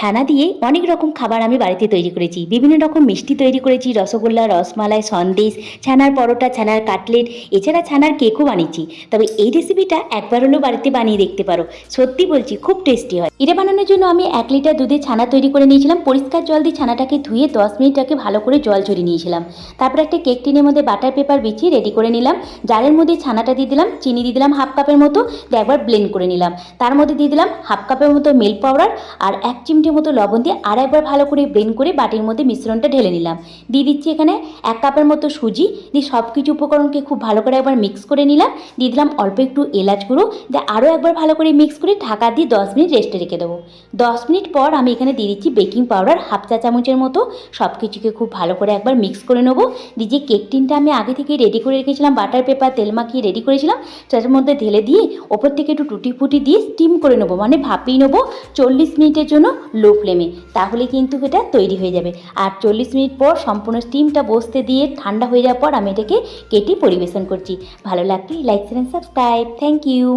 ছানা দিয়ে অনেক রকম খাবার আমি বাড়িতে তৈরি করেছি। বিভিন্ন রকম মিষ্টি তৈরি করেছি, রসগোল্লা, রসমালাই, সন্দেশ, ছানার পরোটা, ছানার কাটলেট, এছাড়া ছানার কেকও বানিয়েছি। তবে এই রেসিপিটা একবার হলেও বাড়িতে বানিয়ে দেখতে পারো। সত্যি বলছি, খুব টেস্টি হয়। এটা বানানোর জন্য আমি এক লিটার দুধে ছানা তৈরি করে নিয়েছিলাম। পরিষ্কার জল দিয়ে ছানাটাকে ধুয়ে দশ মিনিট আগে ভালো করে জল ঝরিয়ে নিয়েছিলাম। তারপর একটা কেক টিনের মধ্যে বাটার পেপার বিছিয়ে রেডি করে নিলাম। জারের মধ্যে ছানাটা দিয়ে দিলাম, চিনি দিয়ে দিলাম হাফ কাপের মতো, দিয়ে একবার ব্লেন্ড করে নিলাম। তার মধ্যে দিয়ে দিলাম হাফ কাপের মতো মিল্ক পাউডার আর এক চিমটির মতো লবণ দিয়ে আর একবার ভালো করে ব্লেন্ড করে বাটির মধ্যে মিশ্রণটা ঢেলে নিলাম। দিয়ে দিচ্ছি এখানে এক কাপের মতো সুজি। দিয়ে সব কিছু উপকরণকে খুব ভালো করে একবার মিক্স করে নিলাম। দিয়ে দিলাম অল্প একটু এলাচ গুঁড়ো। দিয়ে আরও একবার ভালো করে মিক্স করে ঢাকা দিয়ে দশ মিনিট রেস্টে রেখে দেবো। দশ মিনিট পর আমি এখানে দিয়ে দিচ্ছি বেকিং পাউডার হাফ চা চামচের মতো। সব কিছুকে খুব ভালো করে একবার মিক্স করে নেব। দিয়ে যে কেক টিনটা আমি আগে থেকে রেডি করে রেখেছিলাম বাটার পেপার তেল মাখিয়ে রেডি করেছিলাম তার মধ্যে ঢেলে দিয়ে ওপর থেকে একটু টুটি ফুটি দিয়ে স্টিম করে নেব। মানে ভাপিয়ে নেব। চল্লিশ মিনিটের জন্য লো ফ্লেমে, তাহলে কিন্তু এটা তৈরি হয়ে যাবে। আর চল্লিশ মিনিট পর সম্পূর্ণ স্টিমটা বসতে দিয়ে ঠান্ডা হয়ে যাওয়ার পর আমি এটাকে কেটে পরিবেশন করছি। ভালো লাগলে like share subscribe thank you